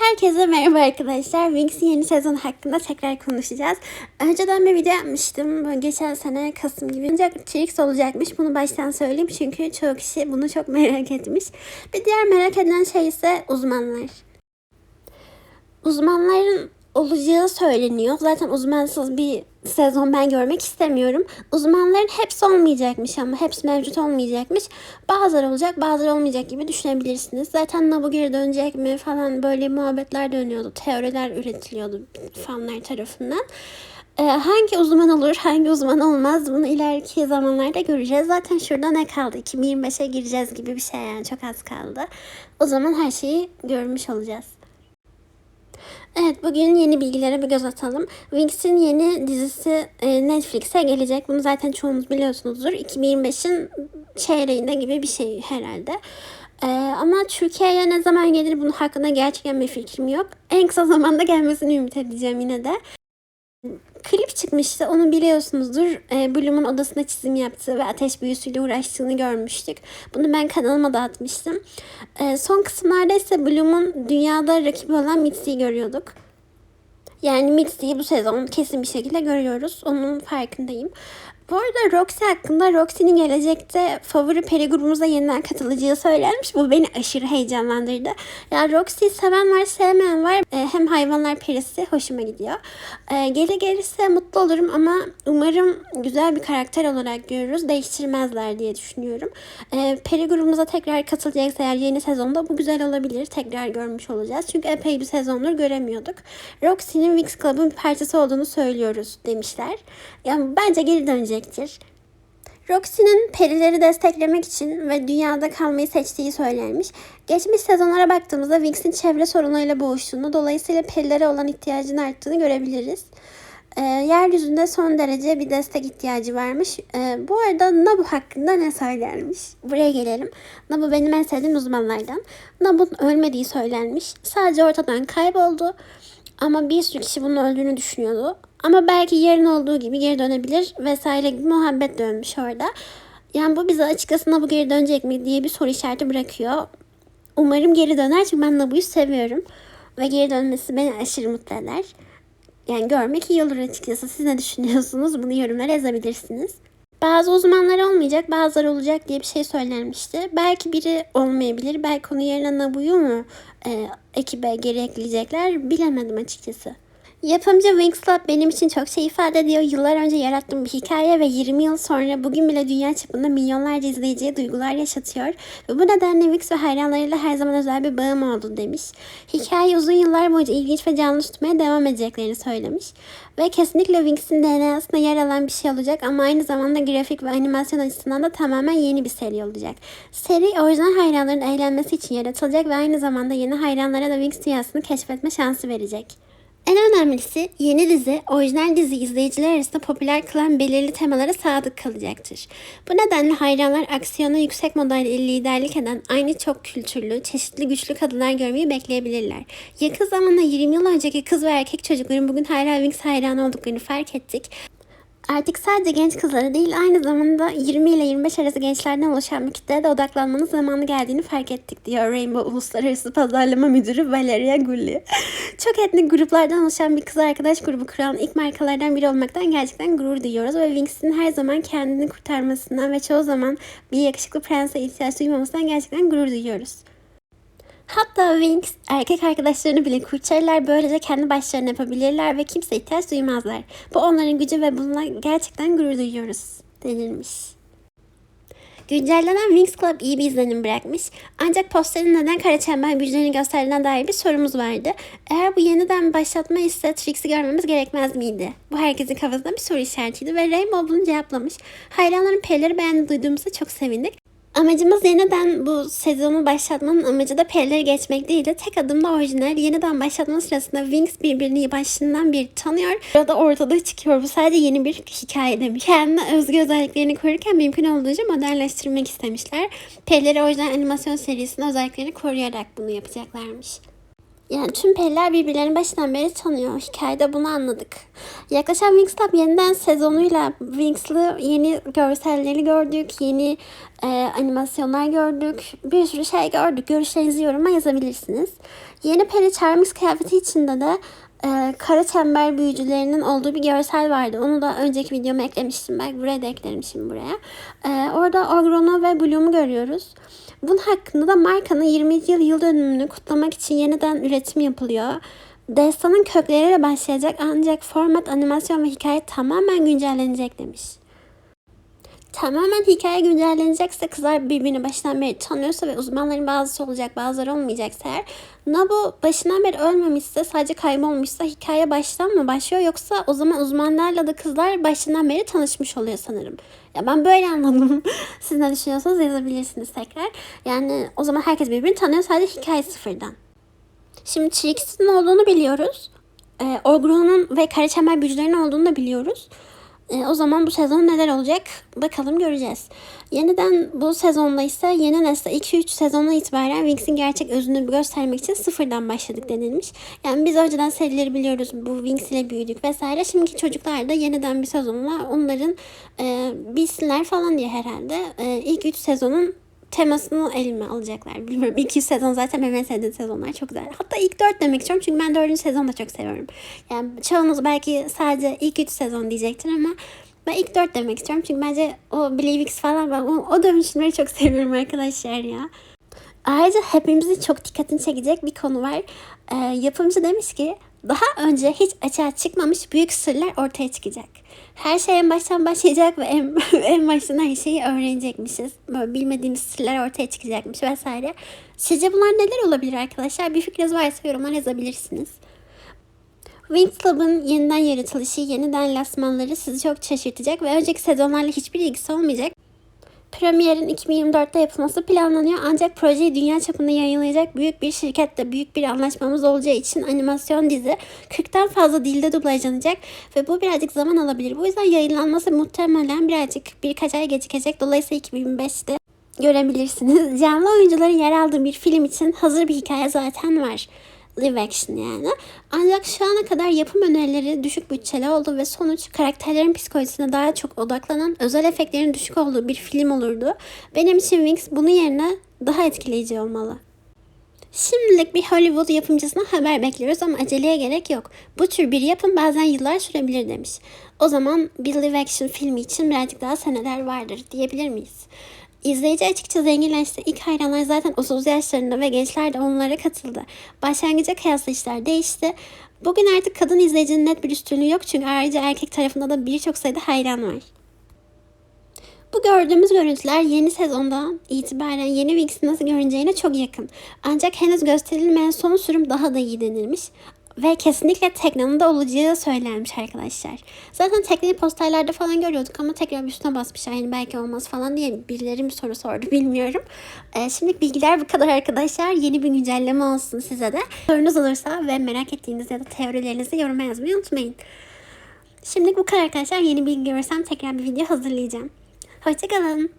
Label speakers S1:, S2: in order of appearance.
S1: Herkese merhaba arkadaşlar. Wings'in yeni sezon hakkında tekrar konuşacağız. Önceden bir video yapmıştım. Geçen sene Kasım gibi. Ancak Trix olacakmış. Bunu baştan söyleyeyim. Çünkü çoğu kişi bunu çok merak etmiş. Bir diğer merak edilen şey ise uzmanlar. Uzmanların olacağı söyleniyor. Zaten uzmansız bir sezon ben görmek istemiyorum. Uzmanların hepsi olmayacakmış ama hepsi mevcut olmayacakmış. Bazıları olacak bazıları olmayacak gibi düşünebilirsiniz. Zaten Nabu geri dönecek mi falan böyle muhabbetler dönüyordu. Teoriler üretiliyordu fanlar tarafından. Ee, hangi uzman olur, hangi uzman olmaz bunu ileriki zamanlarda göreceğiz. Zaten şurada ne kaldı? 2025'e gireceğiz gibi bir şey yani çok az kaldı. O zaman her şeyi görmüş olacağız. Evet bugün yeni bilgilere bir göz atalım. Wings'in yeni dizisi e, Netflix'e gelecek. Bunu zaten çoğunuz biliyorsunuzdur. 2025'in çeyreğinde gibi bir şey herhalde. E, ama Türkiye'ye ne zaman gelir bunun hakkında gerçekten bir fikrim yok. En kısa zamanda gelmesini ümit edeceğim yine de. Klip çıkmıştı onu biliyorsunuzdur. E, Bloom'un odasında çizim yaptığı ve ateş büyüsüyle uğraştığını görmüştük. Bunu ben kanalıma da atmıştım. E, son kısımlarda ise Bloom'un dünyada rakibi olan Mitzi'yi görüyorduk. Yani Mitzi'yi bu sezon kesin bir şekilde görüyoruz. Onun farkındayım. Bu arada Roxy hakkında Roxy'nin gelecekte favori peri grubumuza yeniden katılacağı söylenmiş. Bu beni aşırı heyecanlandırdı. Ya Roxy'yi seven var sevmeyen var. E, hem hayvanlar perisi hoşuma gidiyor. E, geri gelirse mutlu olurum ama umarım güzel bir karakter olarak görürüz. Değiştirmezler diye düşünüyorum. E, peri grubumuza tekrar katılacaksa eğer yeni sezonda bu güzel olabilir. Tekrar görmüş olacağız. Çünkü epey bir sezondur göremiyorduk. Roxy'nin Wings Club'ın bir parçası olduğunu söylüyoruz demişler. Yani bence geri dönecektir. Roxy'nin perileri desteklemek için ve dünyada kalmayı seçtiği söylenmiş. Geçmiş sezonlara baktığımızda Wings'in çevre sorunlarıyla boğuştuğunu, dolayısıyla perilere olan ihtiyacının arttığını görebiliriz. Ee, yeryüzünde son derece bir destek ihtiyacı varmış. Ee, bu arada Nabu hakkında ne söylenmiş? Buraya gelelim. Nabu benim en sevdiğim uzmanlardan. Nabu'nun ölmediği söylenmiş. Sadece ortadan kayboldu. Ama bir sürü kişi bunun öldüğünü düşünüyordu. Ama belki yarın olduğu gibi geri dönebilir vesaire gibi muhabbet dönmüş orada. Yani bu bize açıkçası Nabu geri dönecek mi diye bir soru işareti bırakıyor. Umarım geri döner çünkü ben Nabu'yu seviyorum. Ve geri dönmesi beni aşırı mutlu eder. Yani görmek iyi olur açıkçası. Siz ne düşünüyorsunuz? Bunu yorumlara yazabilirsiniz. Bazı uzmanlar olmayacak, bazıları olacak diye bir şey söylenmişti. Belki biri olmayabilir. Belki onun yerine Nabu'yu mu e, ekibe geri ekleyecekler bilemedim açıkçası. Yapımcı Wings Club benim için çok şey ifade ediyor. Yıllar önce yarattığım bir hikaye ve 20 yıl sonra bugün bile dünya çapında milyonlarca izleyiciye duygular yaşatıyor. Ve bu nedenle Wings ve hayranlarıyla her zaman özel bir bağım oldu demiş. Hikaye uzun yıllar boyunca ilginç ve canlı tutmaya devam edeceklerini söylemiş. Ve kesinlikle Wings'in DNA'sında yer alan bir şey olacak ama aynı zamanda grafik ve animasyon açısından da tamamen yeni bir seri olacak. Seri orijinal hayranların eğlenmesi için yaratılacak ve aynı zamanda yeni hayranlara da Wings dünyasını keşfetme şansı verecek. En önemlisi yeni dizi orijinal dizi izleyiciler arasında popüler kılan belirli temalara sadık kalacaktır. Bu nedenle hayranlar aksiyona yüksek modayla liderlik eden aynı çok kültürlü, çeşitli güçlü kadınlar görmeyi bekleyebilirler. Yakın zamanda 20 yıl önceki kız ve erkek çocukların bugün hala Wings hayranı olduklarını fark ettik. Artık sadece genç kızlara değil aynı zamanda 20 ile 25 arası gençlerden oluşan bir kitleye de odaklanmanın zamanı geldiğini fark ettik diyor Rainbow Uluslararası Pazarlama Müdürü Valeria Gulli. Çok etnik gruplardan oluşan bir kız arkadaş grubu kuran ilk markalardan biri olmaktan gerçekten gurur duyuyoruz ve Wings'in her zaman kendini kurtarmasından ve çoğu zaman bir yakışıklı prense ihtiyaç duymamasından gerçekten gurur duyuyoruz. Hatta Wings erkek arkadaşlarını bile kurtarırlar. Böylece kendi başlarına yapabilirler ve kimse ihtiyaç duymazlar. Bu onların gücü ve bununla gerçekten gurur duyuyoruz denilmiş. Güncellenen Wings Club iyi bir izlenim bırakmış. Ancak posterin neden kara çember büyücülerini gösterdiğine dair bir sorumuz vardı. Eğer bu yeniden başlatma ise Trix'i görmemiz gerekmez miydi? Bu herkesin kafasında bir soru işaretiydi ve Rainbow bunu cevaplamış. Hayranların perileri beğendi duyduğumuzda çok sevindik. Amacımız yeniden bu sezonu başlatmanın amacı da perileri geçmek değil de tek adımda orijinal yeniden başlatma sırasında Wings birbirini başından bir tanıyor. Burada ortada çıkıyor. Bu sadece yeni bir hikaye demiş. Kendine özgü özelliklerini korurken mümkün olduğunca modernleştirmek istemişler. Perileri orijinal animasyon serisinin özelliklerini koruyarak bunu yapacaklarmış. Yani tüm periler birbirlerini başından beri tanıyor. Hikayede bunu anladık. Yaklaşan Winx Club yeniden sezonuyla Winx'lı yeni görselleri gördük. Yeni e, animasyonlar gördük. Bir sürü şey gördük. Görüşlerinizi yoruma yazabilirsiniz. Yeni peri Charmix kıyafeti içinde de e, kara çember büyücülerinin olduğu bir görsel vardı. Onu da önceki videoma eklemiştim. Belki buraya da eklerim şimdi buraya. E, orada Orgron'u ve Bloom'u görüyoruz. Bunun hakkında da markanın 20. yıl yıl dönümünü kutlamak için yeniden üretim yapılıyor. Destanın kökleriyle başlayacak ancak format, animasyon ve hikaye tamamen güncellenecek demiş. Tamamen hikaye güncellenecekse kızlar birbirini baştan beri tanıyorsa ve uzmanların bazısı olacak bazıları olmayacaksa eğer Nabu başından beri ölmemişse sadece kaybolmuşsa hikaye baştan mı başlıyor yoksa o zaman uzmanlarla da kızlar başından beri tanışmış oluyor sanırım. Ya ben böyle anladım. Siz ne düşünüyorsanız yazabilirsiniz tekrar. Yani o zaman herkes birbirini tanıyor sadece hikaye sıfırdan. Şimdi Trixie'nin olduğunu biliyoruz. E, Orgron'un ve Karaçember büyücülerinin olduğunu da biliyoruz. E, o zaman bu sezon neler olacak bakalım göreceğiz. Yeniden bu sezonda ise yeni nesle 2-3 sezondan itibaren Winx'in gerçek özünü göstermek için sıfırdan başladık denilmiş. Yani biz önceden serileri biliyoruz bu Winx ile büyüdük vesaire. Şimdiki çocuklar da yeniden bir sezonla onların e, bilsinler falan diye herhalde e, ilk 3 sezonun temasını elime alacaklar. Bilmiyorum ilk 2 sezon zaten benim en sevdiğim sezonlar çok güzel. Hatta ilk 4 demek istiyorum çünkü ben 4. sezonu da çok seviyorum. Yani çoğunuz belki sadece ilk 3 sezon diyecektir ama ben ilk 4 demek istiyorum çünkü bence o Believix falan ben o, o dönüşümleri çok seviyorum arkadaşlar ya. Ayrıca hepimizin çok dikkatini çekecek bir konu var. Ee, yapımcı demiş ki daha önce hiç açığa çıkmamış büyük sırlar ortaya çıkacak. Her şey en baştan başlayacak ve en, en baştan her şeyi öğrenecekmişiz. Böyle bilmediğimiz sırlar ortaya çıkacakmış vesaire. Sizce bunlar neler olabilir arkadaşlar? Bir fikriniz varsa yorumlar yazabilirsiniz. Winx Club'ın yeniden yaratılışı, yeniden lasmanları sizi çok şaşırtacak ve önceki sezonlarla hiçbir ilgisi olmayacak. Premier'in 2024'te yapılması planlanıyor ancak projeyi dünya çapında yayınlayacak büyük bir şirketle büyük bir anlaşmamız olacağı için animasyon dizi 40'tan fazla dilde dublajlanacak ve bu birazcık zaman alabilir. Bu yüzden yayınlanması muhtemelen birazcık birkaç ay gecikecek. Dolayısıyla 2025'te görebilirsiniz. Canlı oyuncuların yer aldığı bir film için hazır bir hikaye zaten var live action yani. Ancak şu ana kadar yapım önerileri düşük bütçeli oldu ve sonuç karakterlerin psikolojisine daha çok odaklanan özel efektlerin düşük olduğu bir film olurdu. Benim için Wings bunun yerine daha etkileyici olmalı. Şimdilik bir Hollywood yapımcısına haber bekliyoruz ama aceleye gerek yok. Bu tür bir yapım bazen yıllar sürebilir demiş. O zaman bir live action filmi için birazcık daha seneler vardır diyebilir miyiz? İzleyici açıkça zenginleşti. İlk hayranlar zaten 30 yaşlarında ve gençler de onlara katıldı. Başlangıca kıyasla işler değişti. Bugün artık kadın izleyicinin net bir üstünlüğü yok çünkü ayrıca erkek tarafında da birçok sayıda hayran var. Bu gördüğümüz görüntüler yeni sezondan itibaren yeni Wings'i nasıl görüneceğine çok yakın. Ancak henüz gösterilmeyen son sürüm daha da iyi denilmiş. Ve kesinlikle Tekna'nın da olacağı söylenmiş arkadaşlar. Zaten Tekna'yı posterlerde falan görüyorduk ama tekrar üstüne basmışlar. Yani belki olmaz falan diye birileri bir soru sordu bilmiyorum. Ee, şimdilik bilgiler bu kadar arkadaşlar. Yeni bir güncelleme olsun size de. Sorunuz olursa ve merak ettiğiniz ya da teorilerinizi yoruma yazmayı unutmayın. Şimdilik bu kadar arkadaşlar. Yeni bilgi görürsem tekrar bir video hazırlayacağım. Hoşçakalın.